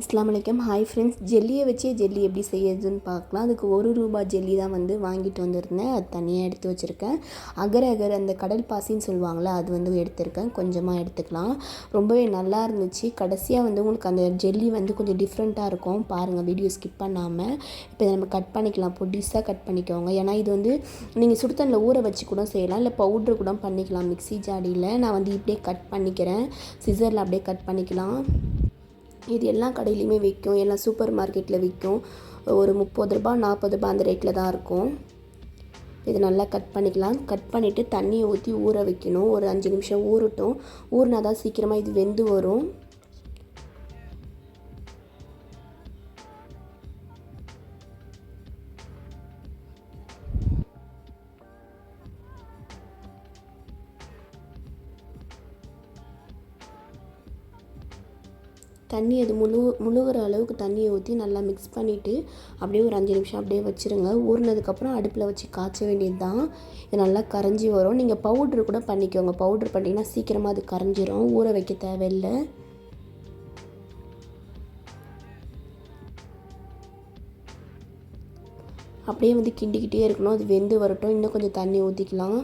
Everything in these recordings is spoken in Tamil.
அஸ்லாம் வலைக்கம் ஹாய் ஃப்ரெண்ட்ஸ் ஜெல்லியை வச்சே ஜெல்லி எப்படி செய்யறதுன்னு பார்க்கலாம். அதுக்கு ஒரு ரூபா ஜெல்லி தான் வந்து வாங்கிட்டு வந்திருந்தேன். அது தனியாக எடுத்து வச்சுருக்கேன். அகர் அகர் அந்த கடல் பாசின்னு சொல்லுவாங்கள்ல அது வந்து எடுத்திருக்கேன். கொஞ்சமாக எடுத்துக்கலாம். ரொம்பவே நல்லா இருந்துச்சு. கடைசியாக வந்து உங்களுக்கு அந்த ஜெல்லி வந்து கொஞ்சம் டிஃப்ரெண்ட்டாக இருக்கும். பாருங்கள் வீடியோ ஸ்கிப் பண்ணாமல் இப்போ இதை நம்ம கட் பண்ணிக்கலாம். பொடிசாக கட் பண்ணிக்கோங்க. ஏன்னா இது வந்து நீங்கள் சுடுதண்ணில் ஊற வச்சு கூட செய்யலாம். இல்லை பவுட்ரு கூட பண்ணிக்கலாம். மிக்ஸி ஜாடியில். நான் வந்து இப்படியே கட் பண்ணிக்கிறேன். சிசரில் அப்படியே கட் பண்ணிக்கலாம். இது எல்லா கடையிலையுமே விற்கும் எல்லாம் சூப்பர் மார்க்கெட்டில் விற்கும். ஒரு முப்பது ரூபா நாற்பது ரூபா அந்த ரேட்டில் தான் இருக்கும். இது நல்லா கட் பண்ணிக்கலாம். கட் பண்ணிவிட்டு தண்ணியை ஊற்றி ஊற வைக்கணும். ஒரு அஞ்சு நிமிஷம் ஊறட்டும். ஊறினா தான் சீக்கிரமாக இது வெந்து வரும். தண்ணி அது முழு முழுகிற அளவுக்கு தண்ணியை ஊற்றி நல்லா மிக்ஸ் பண்ணிவிட்டு அப்படியே ஒரு அஞ்சு நிமிஷம் அப்படியே வச்சுருங்க. ஊறினதுக்கப்புறம் அடுப்பில் வச்சு காய்ச்ச வேண்டியது தான் இது நல்லா கரைஞ்சி வரும். நீங்கள் பவுட்ரு கூட பண்ணிக்கோங்க. பவுட்ரு பண்ணிங்கன்னா சீக்கிரமாக அது கரைஞ்சிரும். ஊற வைக்க தேவையில்லை. அப்படியே வந்து கிண்டிக்கிட்டே இருக்கணும். அது வெந்து வரட்டும். இன்னும் கொஞ்சம் தண்ணி ஊற்றிக்கலாம்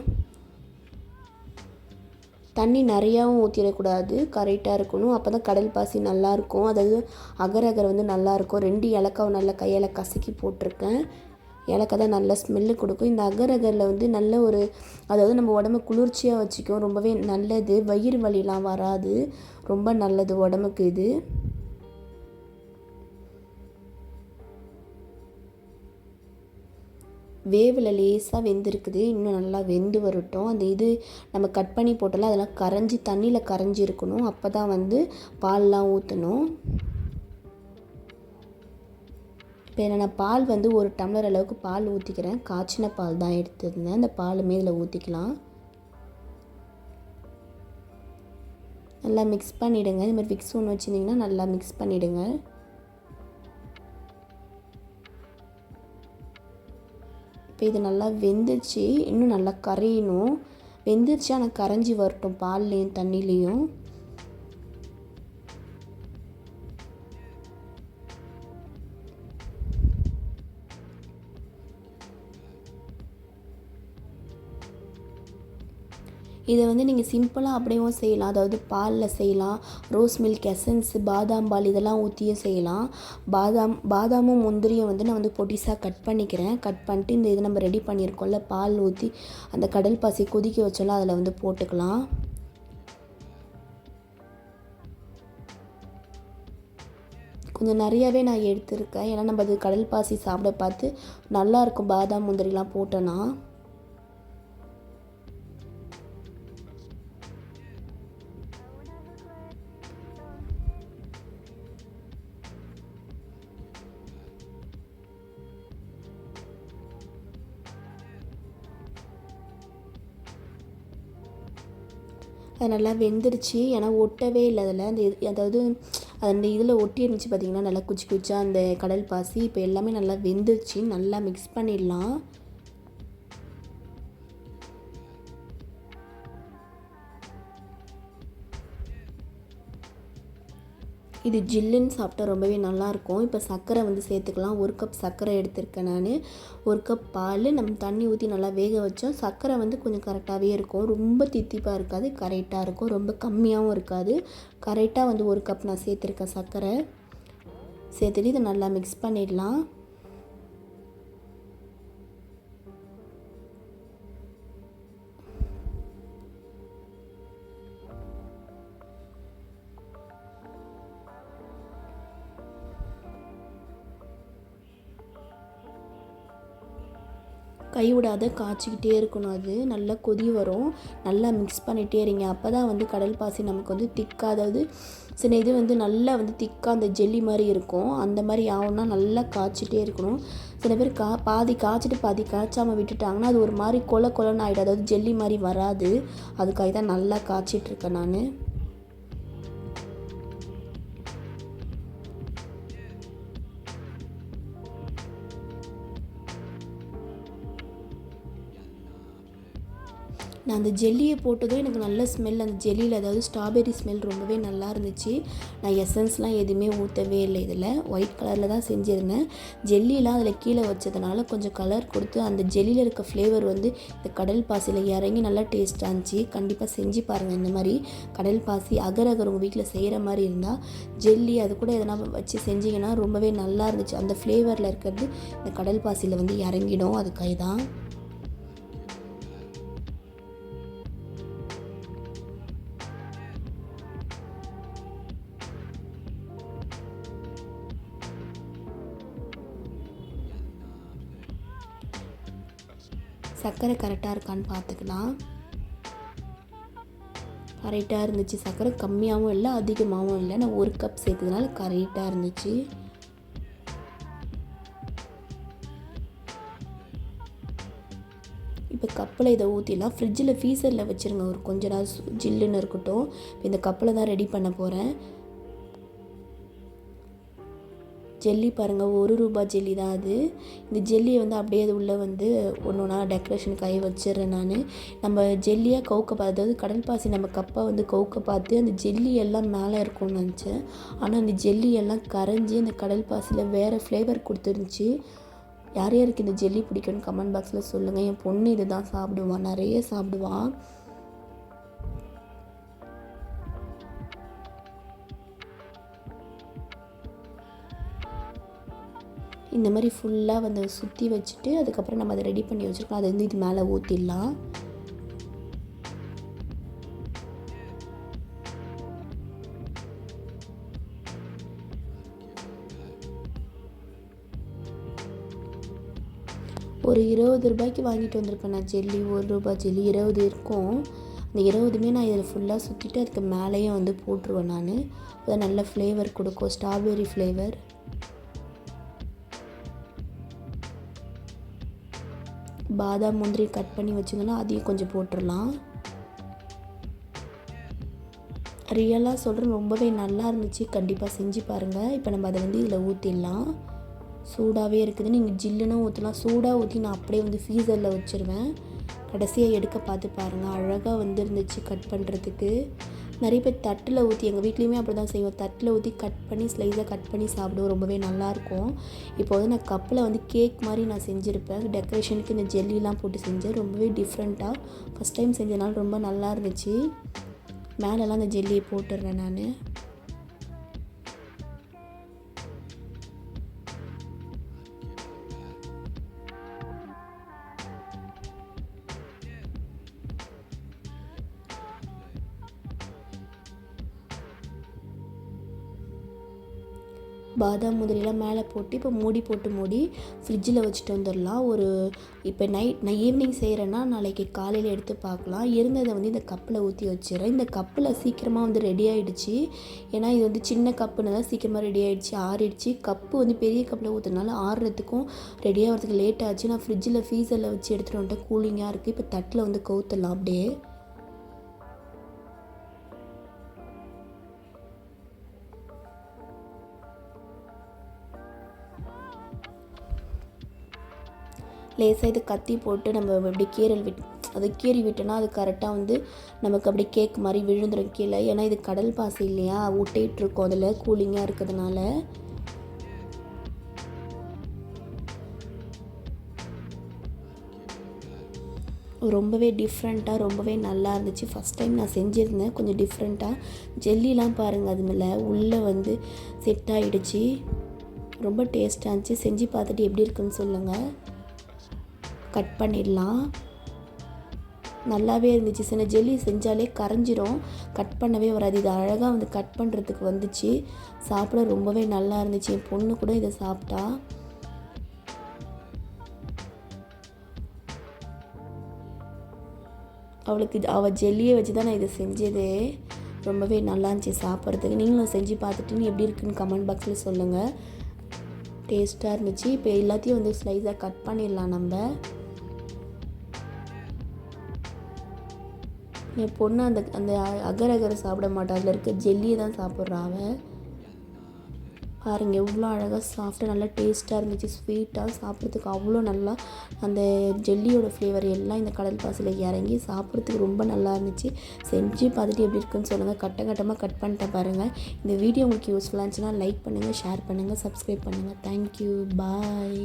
தண்ணி நிறையாவும் ஊற்றிடக்கூடாது கரெக்டாக இருக்கணும். அப்போ தான் கடல் பாசி நல்லாயிருக்கும். அதாவது அகர் அகர் வந்து நல்லாயிருக்கும். ரெண்டு இலக்காவை நல்லா கையால் கசக்கி போட்டிருக்கேன். இலக்கை தான் நல்ல ஸ்மெல்லு கொடுக்கும். இந்த அகர் அகரில் வந்து நல்ல ஒரு அதாவது நம்ம உடம்பு குளிர்ச்சியாக வச்சுக்கும். ரொம்பவே நல்லது. வயிறு வலிலாம் வராது. ரொம்ப நல்லது உடம்புக்கு இது. வேவில் லேசாக வெந்திருக்குது. இன்னும் நல்லா வெந்து வரட்டும். அந்த இது நம்ம கட் பண்ணி போட்டாலும் அதெல்லாம் கரைஞ்சி தண்ணியில் கரைஞ்சி இருக்கணும் அப்போ தான் வந்து பால்லாம் ஊற்றணும் இப்போ நான் பால் வந்து ஒரு டம்ளர் அளவுக்கு பால் ஊற்றிக்கிறேன் காய்ச்சின பால் தான் எடுத்துருந்தேன். அந்த பாலுமே இதில் ஊற்றிக்கலாம் நல்லா மிக்ஸ் பண்ணிவிடுங்க இது மாதிரி விக்ஸ் ஒன்று வச்சுருந்தீங்கன்னா நல்லா மிக்ஸ் பண்ணிவிடுங்க இப்போ இது நல்லா வெந்துச்சு இன்னும் நல்லா கரையணும். வெந்துருச்சு ஆனால் கரைஞ்சி வரட்டும் பால்லையும் தண்ணிலேயும். இதை வந்து நீங்கள் சிம்பிளாக அப்படியும் செய்யலாம். அதாவது பாலில் செய்யலாம். ரோஸ் மில்க் எசன்ஸு பாதாம் பால் இதெல்லாம் ஊற்றியும் செய்யலாம். பாதாம் பாதாமும் முந்திரியும் வந்து நான் வந்து பொடிசாக கட் பண்ணிக்கிறேன். கட் பண்ணிட்டு இந்த இது நம்ம ரெடி பண்ணியிருக்கோம்ல பால் ஊற்றி அந்த கடல் பாசி கொதிக்க வச்சோம்ல அதில் வந்து போட்டுக்கலாம். கொஞ்சம் நிறையாவே நான் எடுத்திருக்கேன். ஏன்னா நம்ம அது கடல் பாசி சாப்பிட பார்த்து நல்லாயிருக்கும் பாதாம் முந்திரிலாம் போட்டோன்னா அது நல்லா வெந்துருச்சு. ஏன்னா ஒட்டவே இல்லை அதில். அந்த அதாவது அந்த இதில் ஒட்டி இருந்துச்சு பார்த்திங்கன்னா நல்லா குச்சி குச்சா அந்த கடல் பாசி. இப்போ எல்லாமே நல்லா வெந்துருச்சு. நல்லா மிக்ஸ் பண்ணிடலாம். இது ஜில்லுன்னு சாப்பிட்டா ரொம்பவே நல்லாயிருக்கும். இப்போ சர்க்கரை வந்து சேர்த்துக்கலாம். ஒரு கப் சர்க்கரை எடுத்திருக்கேன் நான். ஒரு கப் பால் நம்ம தண்ணி ஊற்றி நல்லா வேக வச்சோம் சர்க்கரை வந்து கொஞ்சம் கரெக்டாகவே இருக்கும். ரொம்ப தித்திப்பாக இருக்காது கரெக்டாக இருக்கும். ரொம்ப கம்மியாகவும் இருக்காது. கரெக்டாக வந்து ஒரு கப் நான் சேர்த்துருக்கேன் சர்க்கரை. சேர்த்துட்டு இதை நல்லா மிக்ஸ் பண்ணிடலாம். கைவிடாத காய்ச்சிக்கிட்டே இருக்கணும் அது. நல்லா கொதி வரும். நல்லா மிக்ஸ் பண்ணிகிட்டே இருங்க. அப்போ தான் வந்து கடல் பாசி நமக்கு வந்து திக்காக அதாவது சில இது வந்து நல்லா வந்து திக்காக அந்த ஜெல்லி மாதிரி இருக்கும். அந்த மாதிரி ஆகும்னா நல்லா காய்ச்சிட்டே இருக்கணும். சில பேர் கா பாதி காய்ச்சிட்டு பாதி காய்ச்சாமல் விட்டுட்டாங்கன்னா அது ஒரு மாதிரி கொல கொலன்னு ஆகிடும் அதாவது ஜெல்லி மாதிரி வராது. அதுக்காக தான் நல்லா காய்ச்சிட்ருக்கேன் நான். நான் அந்த ஜெல்லியை போட்டதும் எனக்கு நல்ல ஸ்மெல் அந்த ஜெல்லியில் அதாவது ஸ்ட்ராபெரி ஸ்மெல் ரொம்பவே நல்லா இருந்துச்சு. நான் எசன்ஸ்லாம் எதுவுமே ஊற்றவே இல்லை. இதில் ஒயிட் கலரில் தான் செஞ்சுருந்தேன். ஜெல்லிலாம் அதில் கீழே வச்சதுனால கொஞ்சம் கலர் கொடுத்து அந்த ஜெல்லியில் இருக்க ஃப்ளேவர் வந்து இந்த கடல் பாசியில் இறங்கி நல்லா டேஸ்ட்டாக இருந்துச்சு. கண்டிப்பாக செஞ்சு பாருங்கள் இந்த மாதிரி கடல் பாசி அகர் அகர் உங்கள் வீட்டில் செய்கிற மாதிரி இருந்தால் ஜெல்லி அது கூட எதனா வச்சு செஞ்சிங்கன்னா ரொம்பவே நல்லா இருந்துச்சு. அந்த ஃப்ளேவரில் இருக்கிறது இந்த கடல் பாசியில் வந்து இறங்கிடும். அதுக்காக தான் சர்க்கரை கரெக்டாக இருக்கான்னு பார்த்துக்கலாம் கரெக்டாக இருந்துச்சு. சர்க்கரை கம்மியாகவும் இல்லை அதிகமாகவும் இல்லை. நான் ஒரு கப் சேர்த்ததுனால கரெக்டாக இருந்துச்சு. இப்போ கப்பில் இதை ஊற்றிடலாம் ஃப்ரிட்ஜில் ஃபீசரில் வச்சுருங்க. ஒரு கொஞ்ச நாள் ஜில்லுன்னு இருக்கட்டும். இப்போ இந்த கப்பில் தான் ரெடி பண்ண போகிறேன் ஜெல்லி பாருங்கள் ஒரு ரூபாய் ஜெல்லி தான் அது. இந்த ஜெல்லியை வந்து அப்படியே அது உள்ளே வந்து ஒன்று ஒன்றா டெக்கரேஷனுக்காக வச்சிடுறேன் நான். நம்ம ஜெல்லியாக கவுக்க பார்த்து அதாவது கடல் பாசி நம்ம கப்பாக வந்து கவுக்க பார்த்து அந்த ஜெல்லி எல்லாம் மேலே இருக்கும்னு நினச்சேன். ஆனால் அந்த ஜெல்லி எல்லாம் கரைஞ்சி அந்த கடல் பாசியில் வேறு ஃப்ளேவர் கொடுத்துருந்துச்சு. யார் யாருக்கு இந்த ஜெல்லி பிடிக்கும்னு கமெண்ட் பாக்ஸில் சொல்லுங்கள் என் பொண்ணு இது தான் சாப்பிடுவான் நிறைய சாப்பிடுவான் இந்த மாதிரி ஃபுல்லாக வந்து சுற்றி வச்சுட்டு அதுக்கப்புறம் நம்ம அதை ரெடி பண்ணி வச்சுருக்கோம். அதை வந்து இது மேலே ஊற்றிடலாம் ஒரு இருபது ரூபாய்க்கு வாங்கிட்டு வந்திருப்பேன் நான். ஜெல்லி ஒரு ரூபாய் ஜெல்லி இருபது இருக்கும். அந்த இருபதுமே நான் இதில் ஃபுல்லாக சுற்றிட்டு அதுக்கு மேலேயும் வந்து போட்டுருவேன் நான். அதை நல்ல ஃப்ளேவர் கொடுக்கும். ஸ்ட்ராபெரி ஃப்ளேவர் பாதாம் முந்திரி கட் பண்ணி வச்சிங்கன்னா அதையும் கொஞ்சம் போட்டுடலாம். ரியலாக சொல்கிறேன் ரொம்பவே நல்லா இருந்துச்சு. கண்டிப்பாக செஞ்சு பாருங்கள் இப்போ நம்ம அதை வந்து இதில் ஊற்றிடலாம் சூடாகவே இருக்குது. நீங்கள் ஜில்லுன்னு ஊற்றலாம் சூடாக ஊற்றி நான் அப்படியே வந்து ஃப்ரீசரில் வச்சுருவேன். கடைசியாக எடுக்க பார்த்து பாருங்கள் அழகாக வந்துருந்துச்சு கட் பண்ணுறதுக்கு நிறைய பேர் தட்டில் ஊற்றி எங்கள் வீட்லேயுமே அப்படி தான் செய்வோம். தட்டில் ஊற்றி கட் பண்ணி ஸ்லைஸாக கட் பண்ணி சாப்பிடுவோம். ரொம்பவே நல்லாயிருக்கும். இப்போ வந்து நான் கப்பில் வந்து கேக் மாதிரி நான் செஞ்சுருப்பேன். டெக்கரேஷனுக்கு இந்த ஜெல்லிலாம் போட்டு செஞ்சேன். ரொம்பவே டிஃப்ரெண்ட்டாக ஃபஸ்ட் டைம் செஞ்சனால ரொம்ப நல்லா இருந்துச்சு. மேலெல்லாம் அந்த ஜெல்லியை போட்டுடுறேன் நான். பாதாம் முந்திரிலாம் மேலே போட்டு இப்போ மூடி போட்டு மூடி ஃப்ரிட்ஜில் வச்சுட்டு வந்துடலாம். ஒரு இப்போ நைட் நான் ஈவினிங் செய்கிறேன்னா நாளைக்கு காலையில் எடுத்து பார்க்கலாம். இருந்ததை வந்து இந்த கப்பில் ஊற்றி வச்சிடுறேன். இந்த கப்பில் சீக்கிரமாக வந்து ரெடி ஆகிடுச்சு ஏன்னா இது வந்து சின்ன கப்புன்னு தான் சீக்கிரமாக ரெடி ஆகிடுச்சு ஆறிடுச்சு. கப்பு வந்து பெரிய கப்பில் ஊற்றுனால ஆறுறதுக்கும் ரெடி ஆகிறதுக்கு லேட் ஆச்சு. நான் ஃப்ரிட்ஜில் ஃப்ரீசரில் வச்சு எடுத்துகிட்டு வந்துட்டேன். கூலிங்காக இருக்குது இப்போ தட்டில் வந்து கவுத்துடலாம் அப்படியே. லேசாக இது கத்தி போட்டு நம்ம இப்படி கீரல் விட் அது கீறி விட்டோன்னா அது கரெக்டாக வந்து நமக்கு அப்படி கேக் மாதிரி விழுந்துடும் கீழே. ஏன்னா இது கடல் பாசி இல்லையா? ஊட்டிகிட்ருக்கோம் அதில் கூலிங்காக இருக்கிறதுனால. ரொம்பவே டிஃப்ரெண்ட்டாக ரொம்பவே நல்லா இருந்துச்சு. ஃபஸ்ட் டைம் நான் செஞ்சுருந்தேன் கொஞ்சம் டிஃப்ரெண்ட்டாக ஜெல்லிலாம் பாருங்கள் அது மேலே. உள்ளே வந்து செட் ஆகிடுச்சு ரொம்ப டேஸ்ட்டாக இருந்துச்சு. செஞ்சு பார்த்துட்டு எப்படி இருக்குன்னு சொல்லுங்கள் கட் பண்ணிடலாம். நல்லாவே இருந்துச்சு. சின்ன ஜெல்லி செஞ்சாலே கரைஞ்சிரும். கட் பண்ணவே வராது. இது அழகாக வந்து கட் பண்ணுறதுக்கு வந்துச்சு. சாப்பிட ரொம்பவே நல்லா இருந்துச்சு. என் பொண்ணு கூட இதை சாப்பிட்டா. அவளுக்கு அவள் ஜெல்லியை வச்சு தான் நான் இதை செஞ்சதே. ரொம்பவே நல்லா இருந்துச்சு சாப்பிட்றதுக்கு. நீங்களும் செஞ்சு பார்த்துட்டு எப்படி இருக்குன்னு கமெண்ட் பாக்ஸில் சொல்லுங்கள் டேஸ்ட்டாக இருந்துச்சு. இப்போ எல்லாத்தையும் வந்து ஸ்லைஸாக கட் பண்ணிடலாம் நம்ம. என் பொண்ணு அந்த அந்த அகர் அகரை சாப்பிட மாட்டா. அதில் இருக்க ஜெல்லியை தான் சாப்பிட்றான் அவன் பாருங்கள் எவ்வளோ அழகாக சாஃப்டாக நல்லா டேஸ்ட்டாக இருந்துச்சு. ஸ்வீட்டாக சாப்பிட்றதுக்கு அவ்வளோ நல்லா அந்த ஜெல்லியோட ஃப்ளேவர் எல்லாம் இந்த கடல் பாசியில் இறங்கி சாப்பிட்றதுக்கு ரொம்ப நல்லா இருந்துச்சு. செஞ்சு பார்த்துட்டு எப்படி இருக்குன்னு சொல்லுங்கள் கட்ட கட்டமாக கட் பண்ணிட்டேன் பாருங்கள் இந்த வீடியோ உங்களுக்கு யூஸ்ஃபுல்லாக இருந்துச்சுன்னா லைக் பண்ணுங்கள் ஷேர் பண்ணுங்கள் சப்ஸ்கிரைப் பண்ணுங்கள் தேங்க்யூ பாய்